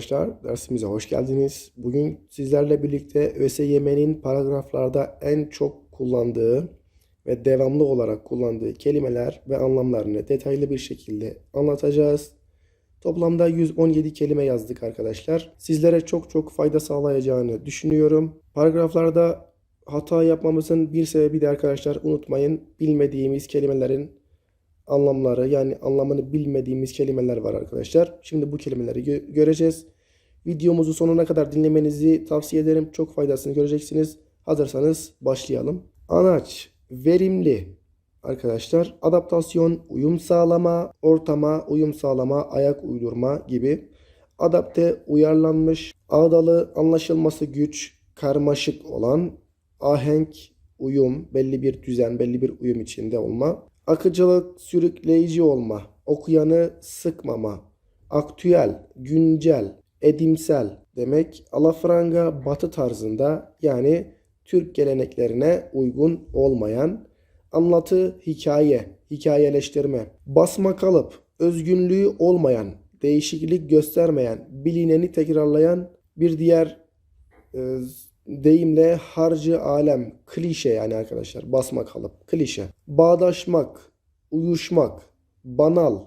arkadaşlar, dersimize hoş geldiniz. Bugün sizlerle birlikte ÖSYM'nin paragraflarda en çok kullandığı ve devamlı olarak kullandığı kelimeler ve anlamlarını detaylı bir şekilde anlatacağız. Toplamda 117 kelime yazdık arkadaşlar. Sizlere çok çok fayda sağlayacağını düşünüyorum. Paragraflarda hata yapmamızın bir sebebi de arkadaşlar unutmayın bilmediğimiz kelimelerin anlamları yani anlamını bilmediğimiz kelimeler var arkadaşlar. Şimdi bu kelimeleri gö- göreceğiz. Videomuzu sonuna kadar dinlemenizi tavsiye ederim. Çok faydasını göreceksiniz. Hazırsanız başlayalım. Anaç, verimli arkadaşlar. Adaptasyon, uyum sağlama, ortama, uyum sağlama, ayak uydurma gibi. Adapte, uyarlanmış, ağdalı, anlaşılması güç, karmaşık olan, ahenk, uyum, belli bir düzen, belli bir uyum içinde olma. Akıcılık, sürükleyici olma, okuyanı sıkmama, aktüel, güncel, edimsel demek. Alafranga batı tarzında yani Türk geleneklerine uygun olmayan anlatı, hikaye, hikayeleştirme, basma kalıp, özgünlüğü olmayan, değişiklik göstermeyen, bilineni tekrarlayan bir diğer e, deyimle harcı alem, klişe yani arkadaşlar basma kalıp, klişe. Bağdaşmak, uyuşmak, banal,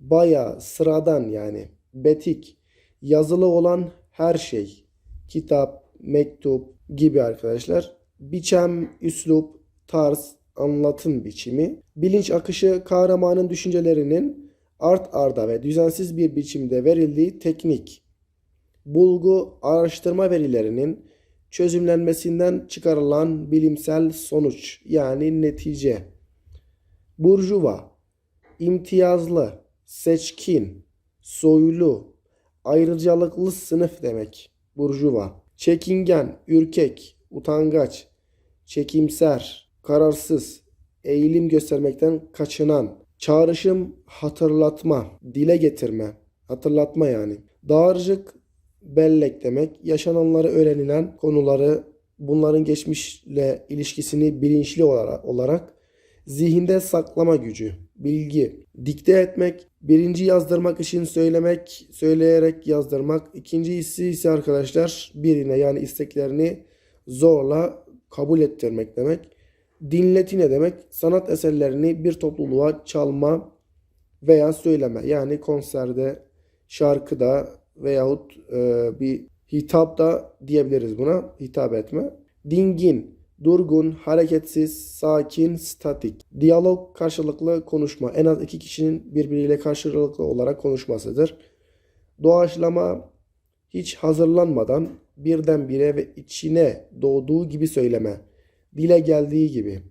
baya, sıradan yani, betik, yazılı olan her şey, kitap, mektup gibi arkadaşlar. Biçem, üslup, tarz, anlatım biçimi, bilinç akışı kahramanın düşüncelerinin art arda ve düzensiz bir biçimde verildiği teknik, bulgu, araştırma verilerinin çözümlenmesinden çıkarılan bilimsel sonuç yani netice. Burjuva, imtiyazlı, seçkin, soylu, ayrıcalıklı sınıf demek. Burjuva. Çekingen, ürkek, utangaç, çekimser, kararsız, eğilim göstermekten kaçınan, çağrışım, hatırlatma, dile getirme, hatırlatma yani. Dağarcık, bellek demek. Yaşananları öğrenilen konuları, bunların geçmişle ilişkisini bilinçli olarak, olarak zihinde saklama gücü, bilgi, dikte etmek, birinci yazdırmak için söylemek, söyleyerek yazdırmak, ikincisi ise arkadaşlar birine yani isteklerini zorla kabul ettirmek demek. Dinleti ne demek? Sanat eserlerini bir topluluğa çalma veya söyleme. Yani konserde, şarkıda veyahut e, bir hitap da diyebiliriz buna. Hitap etme. Dingin, durgun, hareketsiz, sakin, statik. Diyalog karşılıklı konuşma. En az iki kişinin birbiriyle karşılıklı olarak konuşmasıdır. Doğaçlama hiç hazırlanmadan birdenbire ve içine doğduğu gibi söyleme. Dile geldiği gibi.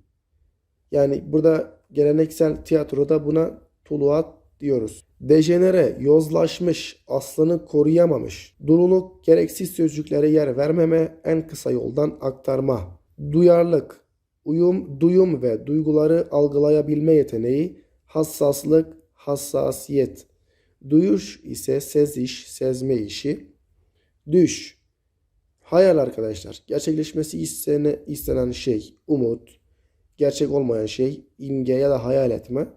Yani burada geleneksel tiyatroda buna tuluat diyoruz. Dejenere, yozlaşmış, aslını koruyamamış. Duruluk, gereksiz sözcüklere yer vermeme, en kısa yoldan aktarma. Duyarlılık, uyum, duyum ve duyguları algılayabilme yeteneği, hassaslık, hassasiyet. Duyuş ise seziş, sezme işi. Düş, hayal arkadaşlar. Gerçekleşmesi istene, istenen şey, umut. Gerçek olmayan şey, imge ya da hayal etme.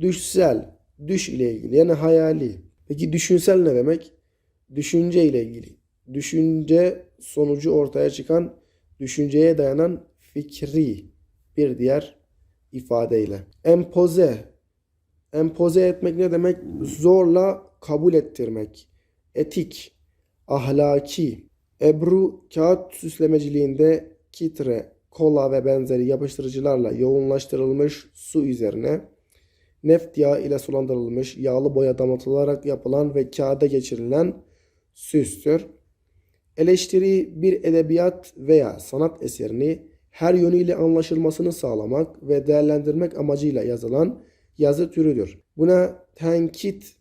Düşsel, düş ile ilgili yani hayali. Peki düşünsel ne demek? Düşünce ile ilgili. Düşünce sonucu ortaya çıkan, düşünceye dayanan fikri bir diğer ifadeyle. Empoze. Empoze etmek ne demek? Zorla kabul ettirmek. Etik, ahlaki. Ebru kağıt süslemeciliğinde kitre, kola ve benzeri yapıştırıcılarla yoğunlaştırılmış su üzerine neft yağı ile sulandırılmış yağlı boya damlatılarak yapılan ve kağıda geçirilen süstür. Eleştiri bir edebiyat veya sanat eserini her yönüyle anlaşılmasını sağlamak ve değerlendirmek amacıyla yazılan yazı türüdür. Buna tenkit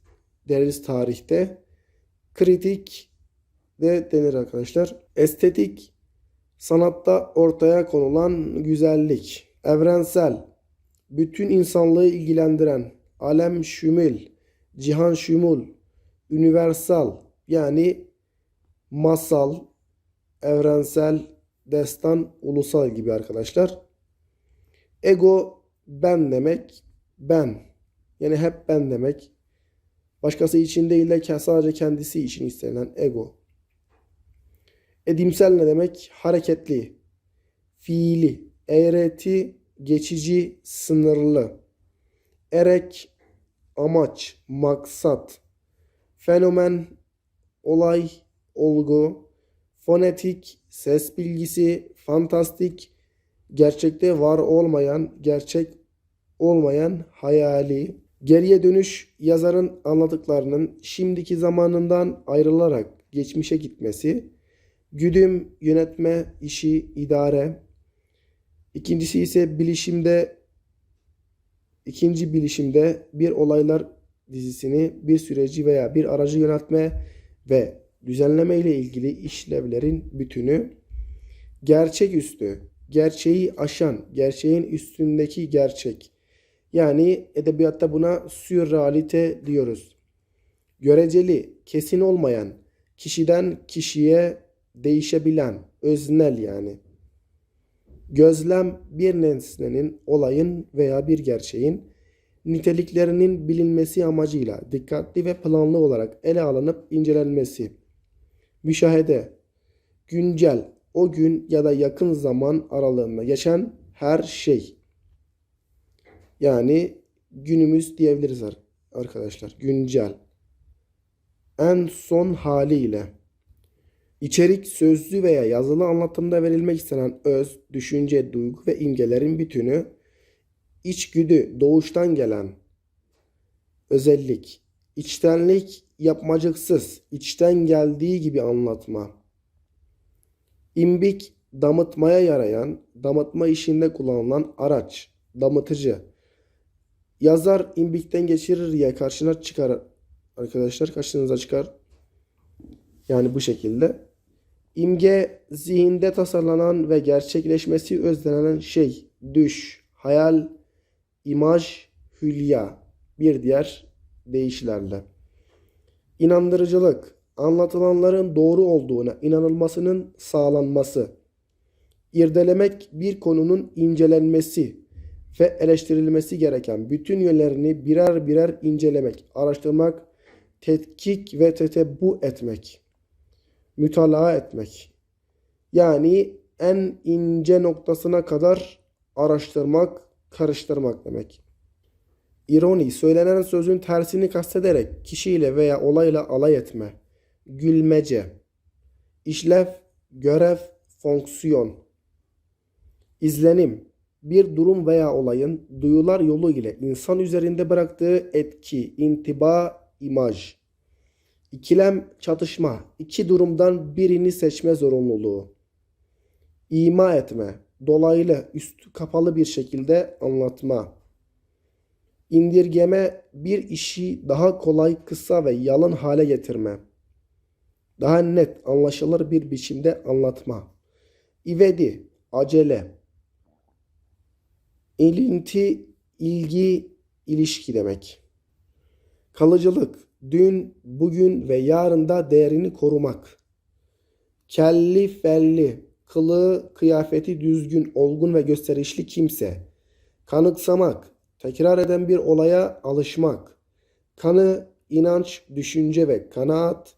deriz tarihte. Kritik de denir arkadaşlar. Estetik sanatta ortaya konulan güzellik. Evrensel bütün insanlığı ilgilendiren alem şümül, cihan şümul, universal yani masal, evrensel, destan, ulusal gibi arkadaşlar. Ego ben demek, ben. Yani hep ben demek. Başkası için değil de sadece kendisi için istenilen ego. Edimsel ne demek? Hareketli, fiili, eğreti, geçici, sınırlı. Erek, amaç, maksat. Fenomen, olay, olgu. Fonetik, ses bilgisi, fantastik, gerçekte var olmayan, gerçek olmayan hayali. Geriye dönüş yazarın anladıklarının şimdiki zamanından ayrılarak geçmişe gitmesi. Güdüm, yönetme, işi, idare. İkincisi ise bilişimde ikinci bilişimde bir olaylar dizisini, bir süreci veya bir aracı yönetme ve düzenleme ile ilgili işlevlerin bütünü. Gerçeküstü, gerçeği aşan, gerçeğin üstündeki gerçek. Yani edebiyatta buna sürrealite diyoruz. Göreceli, kesin olmayan, kişiden kişiye değişebilen, öznel yani. Gözlem bir nesnenin, olayın veya bir gerçeğin niteliklerinin bilinmesi amacıyla dikkatli ve planlı olarak ele alınıp incelenmesi. Müşahede, güncel, o gün ya da yakın zaman aralığında geçen her şey. Yani günümüz diyebiliriz ar- arkadaşlar. Güncel. En son haliyle. İçerik sözlü veya yazılı anlatımda verilmek istenen öz, düşünce, duygu ve imgelerin bütünü, içgüdü, doğuştan gelen özellik, içtenlik, yapmacıksız, içten geldiği gibi anlatma. İmbik, damıtmaya yarayan, damıtma işinde kullanılan araç, damıtıcı. Yazar imbikten geçirir ya karşına çıkar arkadaşlar karşınıza çıkar. Yani bu şekilde. İmge zihinde tasarlanan ve gerçekleşmesi özlenen şey, düş, hayal, imaj, hülya. Bir diğer deyişlerle. İnandırıcılık, anlatılanların doğru olduğuna inanılmasının sağlanması. İrdelemek bir konunun incelenmesi ve eleştirilmesi gereken bütün yönlerini birer birer incelemek, araştırmak, tetkik ve tetebbu etmek, mütalaa etmek. Yani en ince noktasına kadar araştırmak, karıştırmak demek. İroni, söylenen sözün tersini kastederek kişiyle veya olayla alay etme. Gülmece. İşlev, görev, fonksiyon. İzlenim, bir durum veya olayın duyular yolu ile insan üzerinde bıraktığı etki, intiba, imaj. İkilem, çatışma, iki durumdan birini seçme zorunluluğu. İma etme, dolaylı, üstü kapalı bir şekilde anlatma. İndirgeme, bir işi daha kolay, kısa ve yalın hale getirme. Daha net, anlaşılır bir biçimde anlatma. İvedi, acele. İlinti, ilgi, ilişki demek. Kalıcılık, dün, bugün ve yarında değerini korumak. Kelli, felli, kılığı, kıyafeti düzgün, olgun ve gösterişli kimse. Kanıksamak, tekrar eden bir olaya alışmak. Kanı, inanç, düşünce ve kanaat.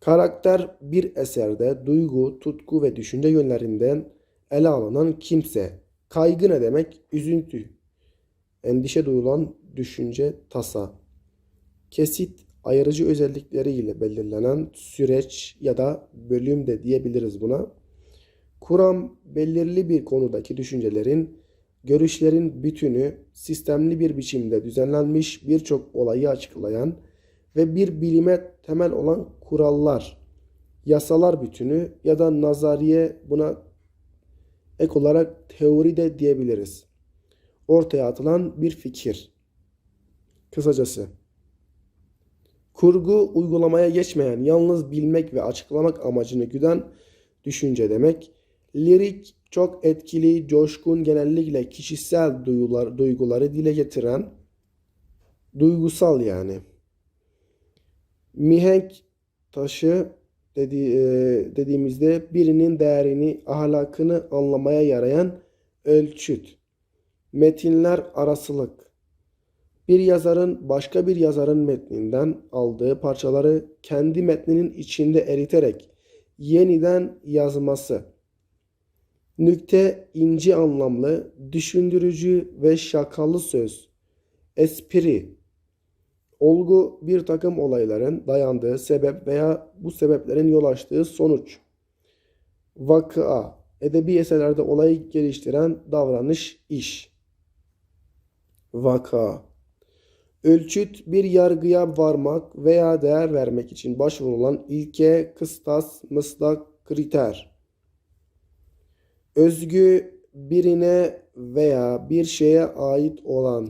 Karakter bir eserde duygu, tutku ve düşünce yönlerinden ele alınan kimse. Kaygı ne demek? Üzüntü. Endişe duyulan düşünce, tasa. Kesit ayırıcı özellikleriyle belirlenen süreç ya da bölüm de diyebiliriz buna. Kuram belirli bir konudaki düşüncelerin, görüşlerin bütünü sistemli bir biçimde düzenlenmiş birçok olayı açıklayan ve bir bilime temel olan kurallar, yasalar bütünü ya da nazariye buna ek olarak teori de diyebiliriz. Ortaya atılan bir fikir. Kısacası kurgu uygulamaya geçmeyen, yalnız bilmek ve açıklamak amacını güden düşünce demek. Lirik çok etkili, coşkun, genellikle kişisel duygular, duyguları dile getiren duygusal yani. Mihenk taşı dedi, e, dediğimizde birinin değerini, ahlakını anlamaya yarayan ölçüt. Metinler arasılık. Bir yazarın başka bir yazarın metninden aldığı parçaları kendi metninin içinde eriterek yeniden yazması. Nükte ince anlamlı, düşündürücü ve şakalı söz. Espri. Olgu bir takım olayların dayandığı sebep veya bu sebeplerin yol açtığı sonuç. Vakıa. Edebi eserlerde olayı geliştiren davranış, iş. Vaka. Ölçüt bir yargıya varmak veya değer vermek için başvurulan ilke, kıstas, mısdak, kriter. Özgü birine veya bir şeye ait olan.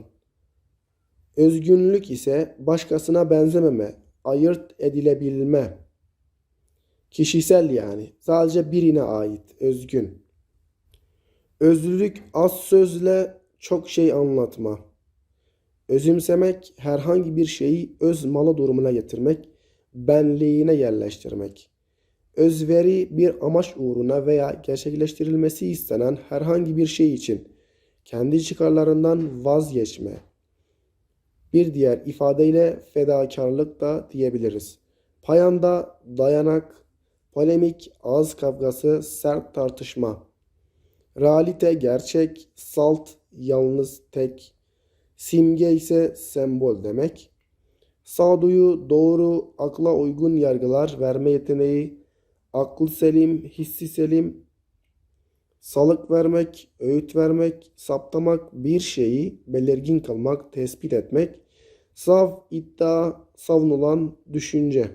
Özgünlük ise başkasına benzememe, ayırt edilebilme. Kişisel yani. Sadece birine ait, özgün. Özlülük az sözle çok şey anlatma. Özümsemek herhangi bir şeyi öz malı durumuna getirmek, benliğine yerleştirmek. Özveri bir amaç uğruna veya gerçekleştirilmesi istenen herhangi bir şey için kendi çıkarlarından vazgeçme. Bir diğer ifadeyle fedakarlık da diyebiliriz. Payanda dayanak, polemik, ağız kavgası, sert tartışma. Realite gerçek, salt yalnız tek, simge ise sembol demek. Sağduyu doğru, akla uygun yargılar verme yeteneği, akıl selim, hissi selim, salık vermek, öğüt vermek, saptamak, bir şeyi belirgin kılmak, tespit etmek, sav, iddia, savunulan düşünce.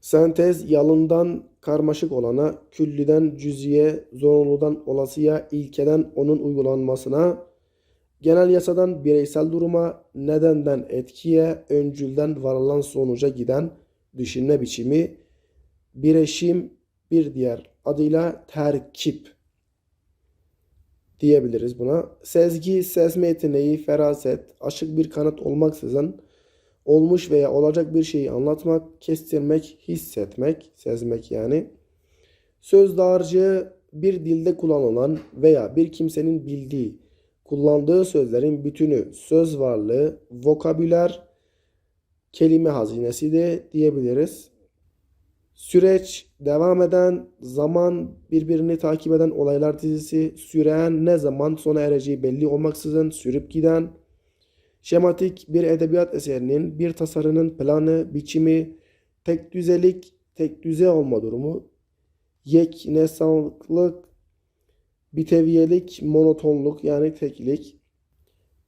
Sentez yalından karmaşık olana, külliden cüziye, zorunludan olasıya, ilkeden onun uygulanmasına, genel yasadan bireysel duruma, nedenden etkiye, öncülden varılan sonuca giden düşünme biçimi, bireşim bir diğer adıyla terkip diyebiliriz buna. Sezgi, sezme yeteneği, feraset, açık bir kanıt olmaksızın olmuş veya olacak bir şeyi anlatmak, kestirmek, hissetmek, sezmek yani. Söz dağarcığı bir dilde kullanılan veya bir kimsenin bildiği, kullandığı sözlerin bütünü, söz varlığı, vokabüler, kelime hazinesi de diyebiliriz. Süreç, devam eden, zaman, birbirini takip eden olaylar dizisi, süren, ne zaman sona ereceği belli olmaksızın sürüp giden, şematik bir edebiyat eserinin bir tasarının planı, biçimi, tek düzelik, tek düze olma durumu, yeknesallık, biteviyelik, monotonluk yani teklik,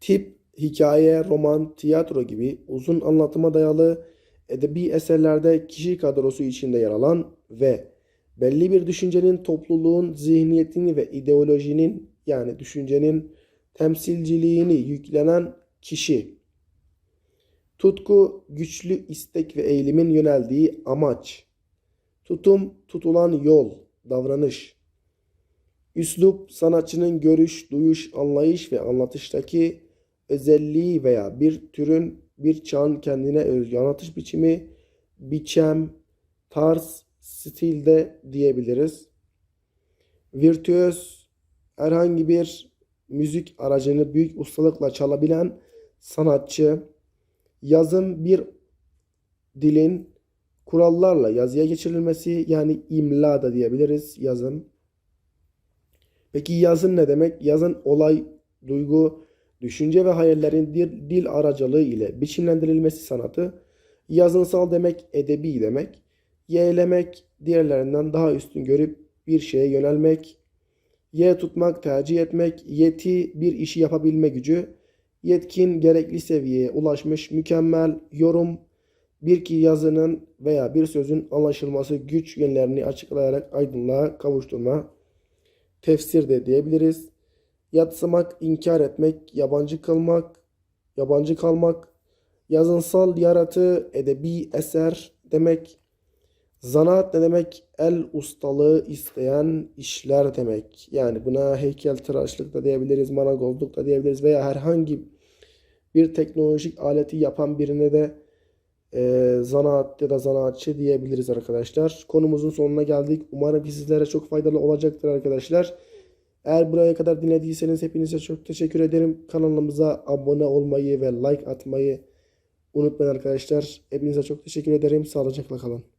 tip, hikaye, roman, tiyatro gibi uzun anlatıma dayalı edebi eserlerde kişi kadrosu içinde yer alan ve belli bir düşüncenin, topluluğun zihniyetini ve ideolojinin yani düşüncenin temsilciliğini yüklenen kişi. Tutku, güçlü istek ve eğilimin yöneldiği amaç. Tutum, tutulan yol, davranış. Üslup, sanatçının görüş, duyuş, anlayış ve anlatıştaki özelliği veya bir türün, bir çağın kendine özgü anlatış biçimi, biçem, tarz, stilde diyebiliriz. Virtüöz, herhangi bir müzik aracını büyük ustalıkla çalabilen sanatçı, yazım bir dilin kurallarla yazıya geçirilmesi yani imla da diyebiliriz yazım. Peki yazın ne demek? Yazın olay, duygu, düşünce ve hayallerin dil, aracılığı ile biçimlendirilmesi sanatı. Yazınsal demek edebi demek. Yeğlemek diğerlerinden daha üstün görüp bir şeye yönelmek. Ye tutmak, tercih etmek, yeti bir işi yapabilme gücü, yetkin, gerekli seviyeye ulaşmış, mükemmel, yorum, bir ki yazının veya bir sözün anlaşılması güç yönlerini açıklayarak aydınlığa kavuşturma, tefsir de diyebiliriz. Yatsımak, inkar etmek, yabancı kalmak, yabancı kalmak, yazınsal yaratı, edebi eser demek. Zanaat ne demek? El ustalığı isteyen işler demek. Yani buna heykeltıraşlık da diyebiliriz, marangozluk da diyebiliriz veya herhangi bir teknolojik aleti yapan birine de e, zanaat ya da zanaatçı diyebiliriz arkadaşlar. Konumuzun sonuna geldik. Umarım sizlere çok faydalı olacaktır arkadaşlar. Eğer buraya kadar dinlediyseniz hepinize çok teşekkür ederim. Kanalımıza abone olmayı ve like atmayı unutmayın arkadaşlar. Hepinize çok teşekkür ederim. Sağlıcakla kalın.